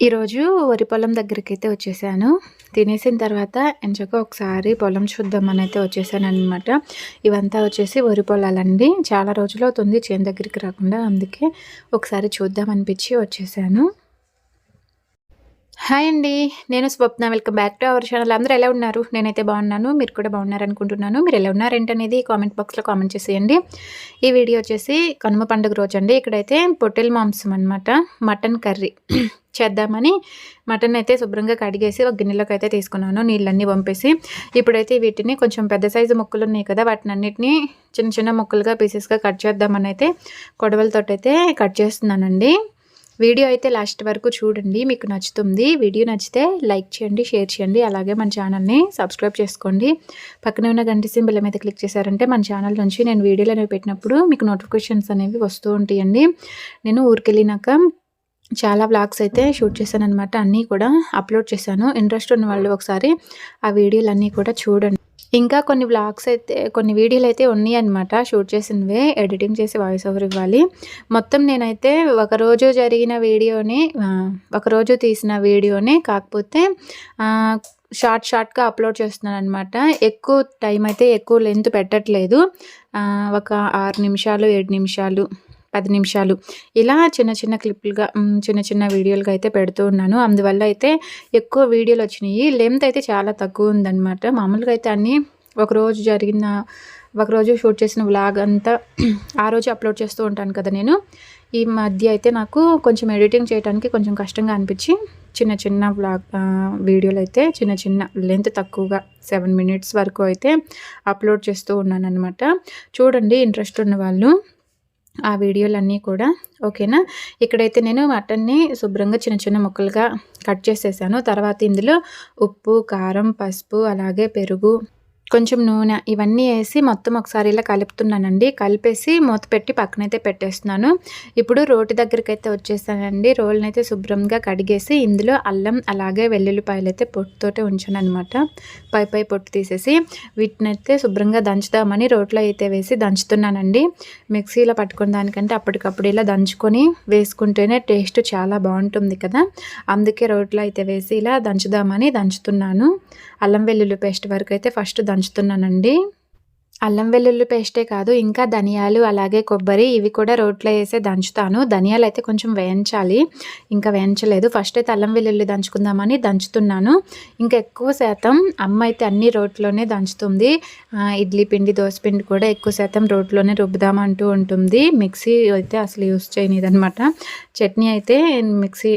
ఈరోజు వరి పొలం దగ్గరికి అయితే వచ్చేసాను. తినేసిన తర్వాత ఎంచక ఒకసారి పొలం చూద్దామని అయితే వచ్చేసాను అనమాట ఇవంతా వచ్చేసి వరి పొలాలండి. చాలా రోజులు అవుతుంది చేను దగ్గరికి రాకుండా అందుకే ఒకసారి చూద్దామనిపించి వచ్చేసాను. హాయ్ అండి నేను Swapna. Welcome back to our channel అందరూ ఎలా ఉన్నారు? నేనైతే బాగున్నాను మీరు కూడా బాగున్నారు అనుకుంటున్నాను మీరు ఎలా ఉన్నారంటనేది కామెంట్ బాక్స్లో కామెంట్ చేసేయండి. ఈ వీడియో వచ్చేసి కనుమ పండుగ రోజు అండి ఇక్కడైతే పొట్టెల మాంసం అనమాట మటన్ కర్రీ. చేద్దామని మటన్ అయితే శుభ్రంగా కడిగేసి ఒక గిన్నెలోకి అయితే తీసుకున్నాను నీళ్ళన్నీ పంపేసి ఇప్పుడైతే వీటిని కొంచెం పెద్ద సైజు ముక్కలు ఉన్నాయి కదా వాటిని అన్నిటిని చిన్న చిన్న ముక్కలుగా పీసెస్గా కట్ చేద్దామని అయితే కొడవలతోటి అయితే కట్ చేస్తున్నానండి. వీడియో అయితే లాస్ట్ వరకు చూడండి మీకు నచ్చుతుంది. వీడియో నచ్చితే లైక్ చేయండి షేర్ చేయండి అలాగే మన ఛానల్ని సబ్స్క్రైబ్ చేసుకోండి. పక్కనే ఉన్న గంట సింబల్ మీద క్లిక్ చేశారంటే మన ఛానల్ నుంచి నేను వీడియోలు అనేవి పెట్టినప్పుడు మీకు నోటిఫికేషన్స్ అనేవి వస్తూ ఉంటాయండి. నేను ఊరికెళ్ళినాక చాలా బ్లాగ్స్ అయితే షూట్ చేశాను అనమాట అన్నీ కూడా అప్లోడ్ చేశాను. ఇంట్రెస్ట్ ఉన్న వాళ్ళు ఒకసారి ఆ వీడియోలు అన్నీ కూడా చూడండి. ఇంకా కొన్ని బ్లాగ్స్ అయితే కొన్ని వీడియోలు అయితే ఉన్నాయి అనమాట షూట్ చేసినవే ఎడిటింగ్ చేసి వాయిస్ ఓవర్ ఇవ్వాలి. మొత్తం నేనైతే ఒకరోజు జరిగిన వీడియోని ఒకరోజు తీసిన వీడియోని కాకపోతే షార్ట్ షార్ట్గా అప్లోడ్ చేస్తున్నాను అనమాట ఎక్కువ టైం అయితే ఎక్కువ లెంత్ పెట్టట్లేదు. ఒక ఆరు నిమిషాలు ఏడు నిమిషాలు పది నిమిషాలు. ఇలా చిన్న చిన్న క్లిప్లుగా చిన్న చిన్న వీడియోలుగా అయితే పెడుతూ ఉన్నాను. అందువల్ల అయితే ఎక్కువ వీడియోలు వచ్చినాయి. లెంత్ అయితే చాలా తక్కువ ఉందన్నమాట. మామూలుగా అయితే అన్నీ ఒకరోజు జరిగిన ఒకరోజు షూట్ చేసిన వ్లాగ్ అంతా ఆ రోజు అప్లోడ్ చేస్తూ ఉంటాను కదా నేను. ఈ మధ్య అయితే నాకు కొంచెం ఎడిటింగ్ చేయడానికి కొంచెం కష్టంగా అనిపించి చిన్న చిన్న వ్లాగ్ వీడియోలు అయితే చిన్న చిన్న లెంత్ తక్కువగా సెవెన్ మినిట్స్ వరకు అయితే అప్లోడ్ చేస్తూ ఉన్నాను అనమాట చూడండి ఇంట్రెస్ట్ ఉన్న వాళ్ళు. ఆ వీడియోలన్నీ కూడా ఓకేనా? ఇక్కడైతే నేను మటన్ని శుభ్రంగా చిన్న చిన్న ముక్కలుగా కట్ చేసేసాను. తర్వాత ఇందులో ఉప్పు కారం పసుపు అలాగే పెరుగు కొంచెం నూనె ఇవన్నీ వేసి మొత్తం ఒకసారి ఇలా కలుపుతున్నానండి. కలిపేసి మూత పెట్టి పక్కనైతే పెట్టేస్తున్నాను. ఇప్పుడు రోటి దగ్గరికి అయితే వచ్చేసానండి. రోల్ని అయితే శుభ్రంగా కడిగేసి ఇందులో అల్లం అలాగే వెల్లుల్లిపాయలు అయితే పొట్టుతోటే ఉంచాను అనమాట పై పై పొట్టు తీసేసి వీటిని అయితే శుభ్రంగా దంచుదామని రోట్లో అయితే వేసి దంచుతున్నానండి. మిక్సీలో పట్టుకున్న దానికంటే అప్పటికప్పుడు ఇలా దంచుకొని వేసుకుంటేనే టేస్ట్ చాలా బాగుంటుంది కదా. అందుకే రోట్లో అయితే వేసి ఇలా దంచుదామని దంచుతున్నాను. అల్లం వెల్లుల్లి పేస్ట్ వరకు అయితే ఫస్ట్ దంచుతున్నానండి అల్లం వెల్లుల్లి పేస్టే కాదు ఇంకా ధనియాలు అలాగే కొబ్బరి ఇవి కూడా రోట్లో వేసే దంచుతాను. ధనియాలు అయితే కొంచెం వేయించాలి. ఇంకా వేయించలేదు. ఫస్ట్ అయితే అల్లం వెల్లుల్లి దంచుకుందామని దంచుతున్నాను. ఇంకా ఎక్కువ శాతం అమ్మ అయితే అన్ని రోట్లోనే దంచుతుంది. ఇడ్లీ పిండి దోశ పిండి కూడా ఎక్కువ శాతం రోట్లోనే రుబ్బుదామంటూ ఉంటుంది. మిక్సీ అయితే అసలు యూస్ చేయనిదనమాట. చట్నీ అయితే మిక్సీ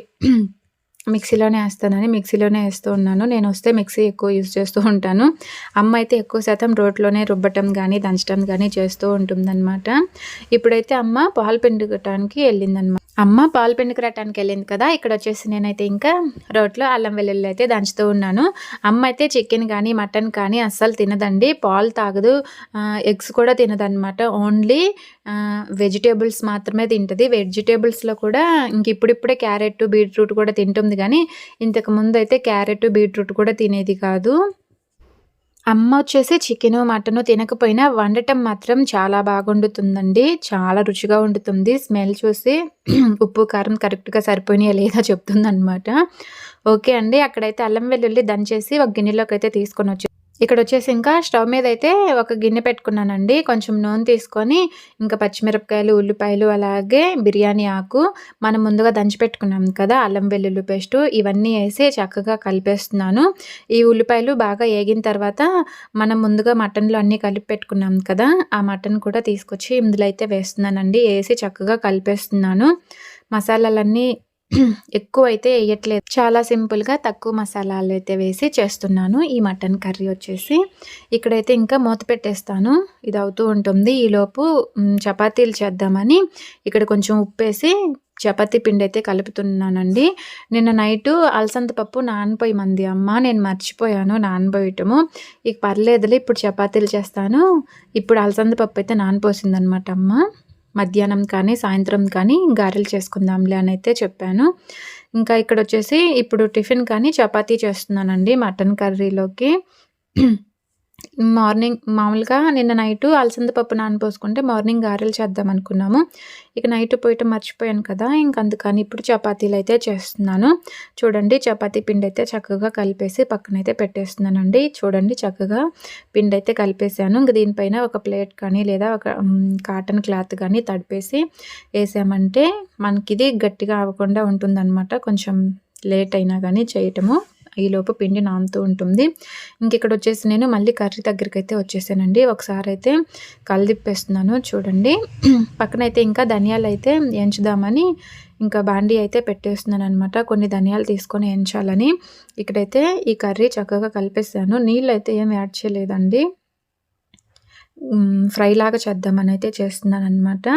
మిక్సీలోనే వేస్తానని మిక్సీలోనే వేస్తూ ఉన్నాను. నేను వస్తే మిక్సీ ఎక్కువ యూజ్ చేస్తూ ఉంటాను. అమ్మ అయితే ఎక్కువ శాతం రోడ్లోనే రుబ్బటం కానీ దంచడం కానీ చేస్తూ ఉంటుందన్నమాట. ఇప్పుడైతే అమ్మ పాలు పిండుకోవటానికి వెళ్ళిందనమాట అమ్మ పాలు పిండికి రావటానికి వెళ్ళింది కదా ఇక్కడ వచ్చేసి నేనైతే ఇంకా రోట్లో అల్లం వెల్లుల్లి అయితే దంచుతూ ఉన్నాను. అమ్మ అయితే చికెన్ కానీ మటన్ కానీ అస్సలు తినదండి. పాలు తాగదు. ఎగ్స్ కూడా తినదనమాట ఓన్లీ వెజిటేబుల్స్ మాత్రమే తింటుంది. వెజిటేబుల్స్లో కూడా ఇంక ఇప్పుడిప్పుడే క్యారెట్ బీట్రూట్ కూడా తింటుంది కానీ ఇంతకు ముందు అయితే క్యారెట్ బీట్రూట్ కూడా తినేది కాదు. అమ్మ వచ్చేసి చికెను మటను తినకపోయినా వండటం మాత్రం చాలా బాగుండుతుందండి. చాలా రుచిగా వండుతుంది స్మెల్ చూసి ఉప్పు కారం కరెక్ట్గా సరిపోయినాయా లేదా చెప్తుందనమాట ఓకే అండి అక్కడైతే అల్లం వెల్లుల్లి దంచేసి ఒక గిన్నెలోకి అయితే తీసుకొని వచ్చి ఇక్కడ వచ్చేసి ఇంకా స్టవ్ మీద అయితే ఒక గిన్నె పెట్టుకున్నానండి. కొంచెం నూనె తీసుకొని ఇంకా పచ్చిమిరపకాయలు ఉల్లిపాయలు అలాగే బిర్యానీ ఆకు మనం ముందుగా దంచి పెట్టుకున్నాం కదా అల్లం వెల్లుల్లి పేస్ట్ ఇవన్నీ వేసి చక్కగా కలిపేస్తున్నాను. ఈ ఉల్లిపాయలు బాగా వేగిన తర్వాత మనం ముందుగా మటన్లో అన్నీ కలిపి పెట్టుకున్నాం కదా ఆ మటన్ కూడా తీసుకొచ్చి ఇందులో అయితే వేస్తున్నానండి. వేసి చక్కగా కలిపేస్తున్నాను. మసాలాలన్నీ ఎక్కువ అయితే వేయట్లేదు చాలా సింపుల్గా తక్కువ మసాలాలు అయితే వేసి చేస్తున్నాను. ఈ మటన్ కర్రీ వచ్చేసి ఇక్కడైతే ఇంకా మూత పెట్టేస్తాను. ఇది అవుతూ ఉంటుంది. ఈలోపు చపాతీలు చేద్దామని ఇక్కడ కొంచెం ఉప్పేసి చపాతీ పిండి అయితే కలుపుతున్నానండి. నిన్న నైటు అలసంద పప్పు నానపోయి మంది అమ్మ. నేను మర్చిపోయాను నానబోయటము. ఇక పర్లేదులే ఇప్పుడు చపాతీలు చేస్తాను. ఇప్పుడు అలసంద పప్పు అయితే నానపోసిందనమాట అమ్మ. మధ్యాహ్నం కానీ సాయంత్రం కానీ గారెలు చేసుకుందాంలే అని అయితే చెప్పాను. ఇంకా ఇక్కడ వచ్చేసి ఇప్పుడు టిఫిన్ కానీ చపాతీ చేస్తున్నానండి మటన్ కర్రీలోకి. మార్నింగ్ మామూలుగా నిన్న నైట్ అలసంద పప్పు నానపోసుకుంటే మార్నింగ్ గారెలు చేద్దాం అనుకున్నాము. ఇక నైట్ పోయటం మర్చిపోయాను కదా ఇంక అందుకని ఇప్పుడు చపాతీలు అయితే చేస్తున్నాను. చూడండి చపాతీ పిండి అయితే చక్కగా కలిపేసి పక్కనైతే పెట్టేస్తున్నానండి. చూడండి చక్కగా పిండి అయితే కలిపేసాను ఇంక దీనిపైన ఒక ప్లేట్ కానీ లేదా ఒక కాటన్ క్లాత్ కానీ తడిపేసి వేసామంటే మనకి ఇది గట్టిగా అవ్వకుండా ఉంటుందన్నమాట. కొంచెం లేట్ అయినా కానీ చేయటము. ఈలోపు పిండి నానుతూ ఉంటుంది. ఇంక ఇక్కడ వచ్చేసి నేను మళ్ళీ కర్రీ దగ్గరికి అయితే వచ్చేసానండి. ఒకసారి అయితే కలిదిప్పేస్తున్నాను చూడండి. పక్కనైతే ఇంకా ధనియాలు అయితే ఎంచుదామని ఇంకా బాండీ అయితే పెట్టేస్తున్నాను అనమాట కొన్ని ధనియాలు తీసుకొని ఎంచాలని. ఇక్కడైతే ఈ కర్రీ చక్కగా కలిపేసాను నీళ్ళు అయితే ఏం యాడ్ చేయలేదండి. ఫ్రై లాగా చేద్దామని అయితే చేస్తున్నాను అనమాట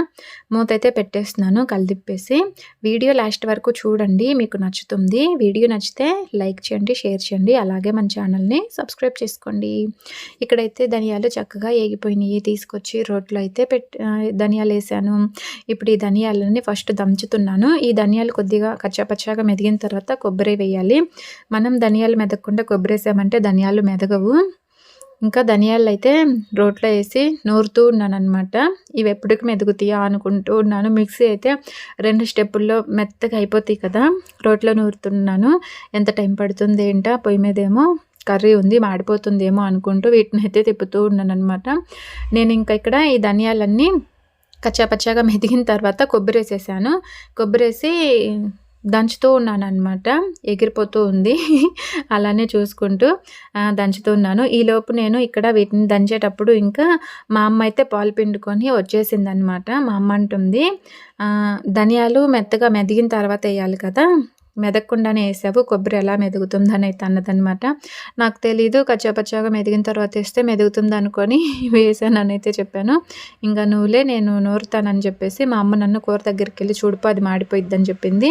మూత అయితే పెట్టేస్తున్నాను కలిదిప్పేసి. వీడియో లాస్ట్ వరకు చూడండి మీకు నచ్చుతుంది. వీడియో నచ్చితే లైక్ చేయండి షేర్ చేయండి. అలాగే మన ఛానల్ని సబ్స్క్రైబ్ చేసుకోండి. ఇక్కడైతే ధనియాలు చక్కగా ఏగిపోయినాయి. తీసుకొచ్చి రోట్లో అయితే పెట్ ధనియాలు వేసాను. ఇప్పుడు ఈ ధనియాలని ఫస్ట్ దంచుతున్నాను. ఈ ధనియాలు కొద్దిగా కచ్చాపచ్చాగా మెదిగిన తర్వాత కొబ్బరి వేయాలి. మనం ధనియాలు మెదగకుండా కొబ్బరి వేసామంటే ధనియాలు మెదగవు. ఇంకా ధనియాలు అయితే రోట్లో వేసి నూరుతూ ఉన్నాను అనమాట ఇవి ఎప్పటికి మెదుగుతాయా అనుకుంటూ ఉన్నాను. మిక్సీ అయితే రెండు స్టెప్పుల్లో మెత్తగా అయిపోతాయి కదా రోట్లో నూరుతున్నాను. ఎంత టైం పడుతుంది ఏంటో? పొయ్యి మీదేమో కర్రీ ఉంది మాడిపోతుందేమో అనుకుంటూ వీటిని అయితే తిప్పుతూ ఉన్నాను అనమాట నేను ఇంకా ఇక్కడ ఈ ధనియాలన్నీ కచ్చాపచ్చాగా మెదిగిన తర్వాత కొబ్బరి వేసేసాను. కొబ్బరి వేసి దంచుతూ ఉన్నాను అనమాట ఎగిరిపోతూ ఉంది. అలానే చూసుకుంటూ దంచుతూ ఉన్నాను. ఈలోపు నేను ఇక్కడ వీటిని దంచేటప్పుడు ఇంకా మా అమ్మ అయితే పాలు పిండుకొని వచ్చేసింది అనమాట మా అమ్మ అంటుంది ధనియాలు మెత్తగా మెదిగిన తర్వాత వేయాలి కదా. మెదక్కుండానే వేసావు కొబ్బరి ఎలా మెదుగుతుందని అయితే అన్నదనమాట నాకు తెలీదు కచ్చాపచ్చాగా మెదిగిన తర్వాత వేస్తే మెదుగుతుంది అనుకొని వేసానని అయితే చెప్పాను. ఇంకా నువ్వులే నేను నూరుతానని చెప్పేసి మా అమ్మ నన్ను కూర దగ్గరికి వెళ్ళి చూడుపు అది మాడిపోయిద్దని చెప్పింది.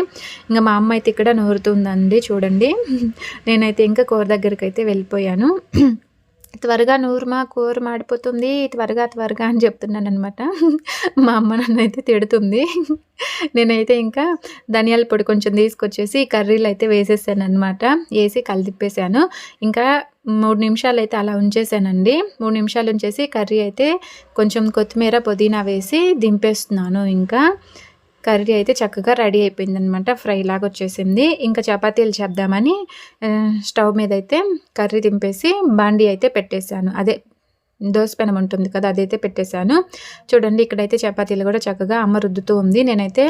ఇంకా మా అమ్మ అయితే ఇక్కడ నూరుతుందండి చూడండి. నేనైతే ఇంకా కూర దగ్గరికి అయితే వెళ్ళిపోయాను. త్వరగా నూరుమా కూర మాడిపోతుంది త్వరగా త్వరగా అని చెప్తున్నాను అనమాట మా అమ్మ నన్ను అయితే తిడుతుంది. నేనైతే ఇంకా ధనియాల పొడి కొంచెం తీసుకొచ్చేసి కర్రీలు అయితే వేసేసాను అనమాట వేసి కలిదిప్పేసాను ఇంకా మూడు నిమిషాలు అయితే అలా ఉంచేసానండి. మూడు నిమిషాలు ఉంచేసి కర్రీ అయితే కొంచెం కొత్తిమీర పుదీనా వేసి దింపేస్తున్నాను ఇంకా. కర్రీ అయితే చక్కగా రెడీ అయిపోయింది అనమాట ఫ్రై లాగా వచ్చేసింది. ఇంకా చపాతీలు చేద్దామని స్టవ్ మీద అయితే కర్రీ దింపేసి బాండీ అయితే పెట్టేశాను. అదే పెనం ఉంటుంది కదా అదైతే పెట్టేశాను. చూడండి ఇక్కడైతే చపాతీలు కూడా చక్కగా అమ్మ రుద్దుతూ ఉంది. నేనైతే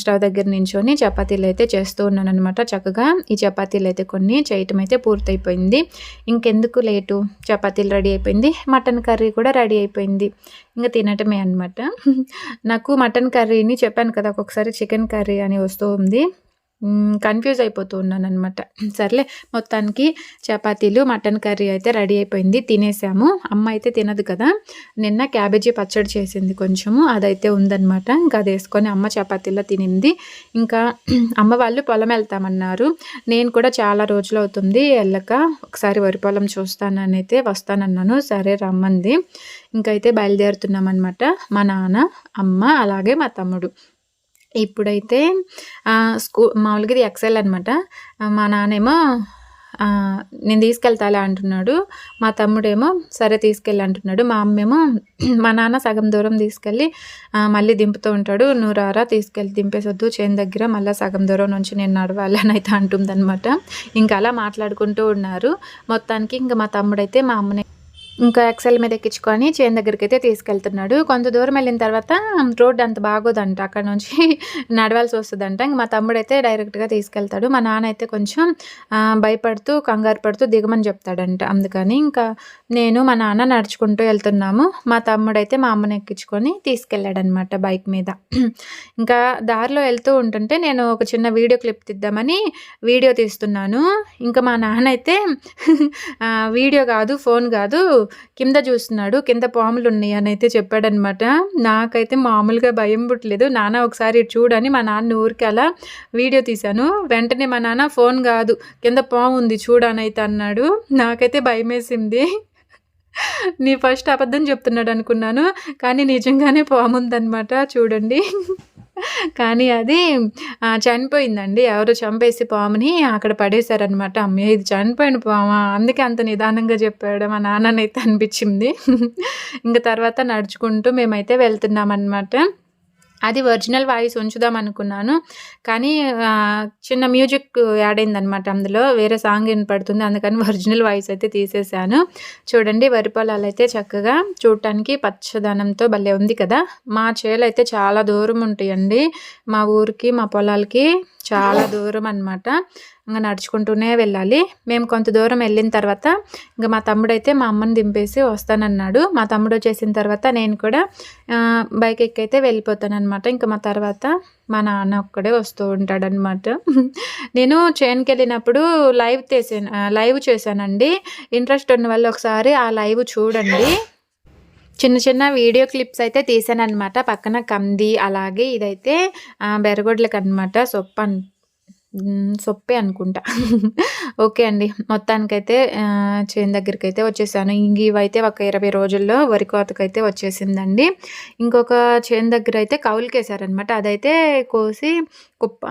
స్టవ్ దగ్గర నించొని చపాతీలు అయితే చేస్తూ ఉన్నాను అనమాట చక్కగా. ఈ చపాతీలు అయితే కొన్ని చేయటం అయితే పూర్తయిపోయింది. ఇంకెందుకు లేటు? చపాతీలు రెడీ అయిపోయింది. మటన్ కర్రీ కూడా రెడీ అయిపోయింది. ఇంకా తినటమే అనమాట నాకు మటన్ కర్రీని చెప్పాను కదా ఒక్కొక్కసారి చికెన్ కర్రీ అని వస్తూ ఉంది. కన్ఫ్యూజ్ అయిపోతూ ఉన్నాను అనమాట సర్లే మొత్తానికి చపాతీలు మటన్ కర్రీ అయితే రెడీ అయిపోయింది తినేసాము. అమ్మ అయితే తినదు కదా. నిన్న క్యాబేజీ పచ్చడి చేసింది కొంచెము అదైతే ఉందనమాట ఇంకా అది వేసుకొని అమ్మ చపాతీలో తినింది. ఇంకా అమ్మ వాళ్ళు పొలం వెళ్తామన్నారు. నేను కూడా చాలా రోజులు అవుతుంది వెళ్ళక. ఒకసారి వరి పొలం చూస్తానని అయితే వస్తానన్నాను. సరే రమ్మంది. ఇంకైతే బయలుదేరుతున్నాం అనమాట మా నాన్న అమ్మ అలాగే మా తమ్ముడు. ఇప్పుడైతే స్కూ మామూలుగా ఇది ఎక్సెల్ అనమాట మా నాన్నేమో నేను తీసుకెళ్తాలే అంటున్నాడు. మా తమ్ముడేమో సరే తీసుకెళ్ళి అంటున్నాడు. మా అమ్మేమో మా నాన్న సగం దూరం తీసుకెళ్ళి మళ్ళీ దింపుతూ ఉంటాడు. నువ్వు రారా తీసుకెళ్ళి దింపేసొద్దు. చేను దగ్గర మళ్ళీ సగం దూరం నుంచి నేను నడవాలని అని అయితే అంటుందన్నమాట. ఇంకా అలా మాట్లాడుకుంటూ ఉన్నారు. మొత్తానికి ఇంకా మా తమ్ముడైతే మా అమ్మని ఇంకా ఎక్సెల్ మీద ఎక్కించుకొని చేన్ దగ్గరికి అయితే తీసుకెళ్తున్నాడు. కొంత దూరం వెళ్ళిన తర్వాత రోడ్ అంత బాగోదంట. అక్కడ నుంచి నడవాల్సి వస్తుందంట. ఇంక మా తమ్ముడు అయితే డైరెక్ట్గా తీసుకెళ్తాడు. మా నాన్న అయితే కొంచెం భయపడుతూ కంగారు పడుతూ దిగమని చెప్తాడంట. అందుకని ఇంకా నేను మా నాన్న నడుచుకుంటూ వెళ్తున్నాము. మా తమ్ముడు అయితే మా అమ్మని ఎక్కించుకొని తీసుకెళ్ళాడనమాట బైక్ మీద. ఇంకా దారిలో వెళ్తూ ఉంటుంటే నేను ఒక చిన్న వీడియో క్లిప్ తీద్దామని వీడియో తీస్తున్నాను. ఇంకా మా నాన్న అయితే వీడియో కాదు ఫోన్ కాదు కింద చూస్తున్నాడు కింద పాములు ఉన్నాయి అని అయితే చెప్పాడనమాట నాకైతే మామూలుగా భయం పుట్టలేదు. నాన్న ఒకసారి చూడని మా నాన్న ఊరికి అలా వీడియో తీశాను. వెంటనే మా నాన్న ఫోన్ కాదు కింద పాము ఉంది చూడనైతే అన్నాడు. నాకైతే భయం వేసింది నీ ఫస్ట్ అబద్ధం చెప్తున్నాడు అనుకున్నాను. కానీ నిజంగానే పాముందనమాట చూడండి. కానీ అది చనిపోయిందండి. ఎవరు చంపేసి పాముని అక్కడ పడేశారనమాట అమ్మ. ఇది చనిపోయిన పామా. అందుకే అంత నిదానంగా చెప్పాడు మా నాన్ననైతే అనిపించింది. ఇంకా తర్వాత నడుచుకుంటూ మేమైతే వెళ్తున్నామన్నమాట. అది ఒరిజినల్ వాయిస్ ఉంచుదాం అనుకున్నాను. కానీ చిన్న మ్యూజిక్ యాడ్ అయిందనమాట అందులో. వేరే సాంగ్ వినపడుతుంది. అందుకని ఒరిజినల్ వాయిస్ అయితే తీసేసాను. చూడండి వరి పొలాలు అయితే చక్కగా చూడటానికి పచ్చదనంతో భలే ఉంది కదా. మా చేలు అయితే చాలా దూరం ఉంటాయండి. మా ఊరికి మా పొలాలకి చాలా దూరం అనమాట ఇంకా నడుచుకుంటూనే వెళ్ళాలి. మేము కొంత దూరం వెళ్ళిన తర్వాత ఇంకా మా తమ్ముడు అయితే మా అమ్మని దింపేసి వస్తానన్నాడు. మా తమ్ముడు వచ్చేసిన తర్వాత నేను కూడా బైక్ ఎక్కైతే వెళ్ళిపోతానమాట ఇంకా మా తర్వాత మా నాన్న ఒక్కడే వస్తూ ఉంటాడనమాట నేను చేనుకి వెళ్ళినప్పుడు లైవ్ తీసాను లైవ్ చేశానండి. ఇంట్రెస్ట్ ఉన్న వాళ్ళు ఒకసారి ఆ లైవ్ చూడండి. చిన్న చిన్న వీడియో క్లిప్స్ అయితే తీసాను అనమాట పక్కన కంది అలాగే ఇదైతే బెరగొడ్లకు అనమాట సొప్ప సొప్పే అనుకుంటా. ఓకే అండి. మొత్తానికైతే చేను దగ్గరికి అయితే వచ్చేసాను. ఇంక ఇవైతే ఒక ఇరవై రోజుల్లో వరి కోతకైతే వచ్చేసిందండి. ఇంకొక చేను దగ్గర అయితే కౌలుకేసారనమాట అదైతే కోసి కుప్ప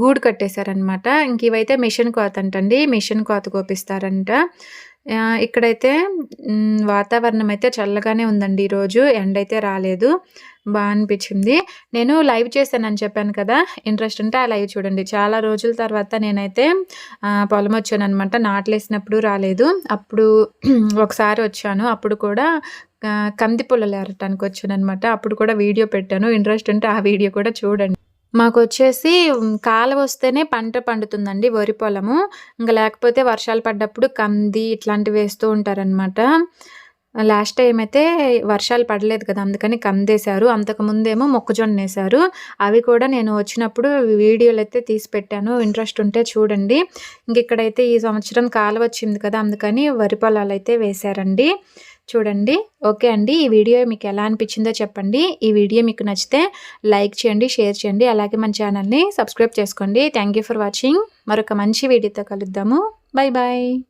గూడు కట్టేశారనమాట ఇంక ఇవైతే మిషన్ కోత అంటండి మిషన్ కోత కోపిస్తారంట. ఇక్కడైతే వాతావరణం అయితే చల్లగానే ఉందండి ఈరోజు. ఎండ అయితే రాలేదు. బాగా అనిపించింది. నేను లైవ్ చేశానని చెప్పాను కదా. ఇంట్రెస్ట్ ఉంటే ఆ లైవ్ చూడండి. చాలా రోజుల తర్వాత నేనైతే పొలం వచ్చాను అనమాట నాట్లేసినప్పుడు రాలేదు. అప్పుడు ఒకసారి వచ్చాను. అప్పుడు కూడా కంది పొలాలు ఏరటానికి వచ్చాను అనమాట అప్పుడు కూడా వీడియో పెట్టాను. ఇంట్రెస్ట్ ఉంటే ఆ వీడియో కూడా చూడండి. మాకు వచ్చేసి కాలువ వస్తేనే పంట పండుతుందండి వరి పొలము. ఇంకా లేకపోతే వర్షాలు పడ్డప్పుడు కంది ఇట్లాంటివి వేస్తూ ఉంటారనమాట లాస్ట్ టైం అయితే వర్షాలు పడలేదు కదా అందుకని కందేశారు. అంతకుముందేమో మొక్కజొన్న వేశారు. అవి కూడా నేను వచ్చినప్పుడు వీడియోలు అయితే తీసి పెట్టాను. ఇంట్రెస్ట్ ఉంటే చూడండి. ఇంక ఇక్కడైతే ఈ సంవత్సరం కాలువ వచ్చింది కదా అందుకని వరి పొలాలు అయితే వేశారండి. చూడండి. ఓకే అండి. ఈ వీడియో మీకు ఎలా అనిపించిందో చెప్పండి. ఈ వీడియో మీకు నచ్చితే లైక్ చేయండి షేర్ చేయండి. అలాగే మన ఛానల్ని సబ్స్క్రైబ్ చేసుకోండి. Thank for watching. మరొక మంచి వీడియోతో కలుద్దాము. Bye bye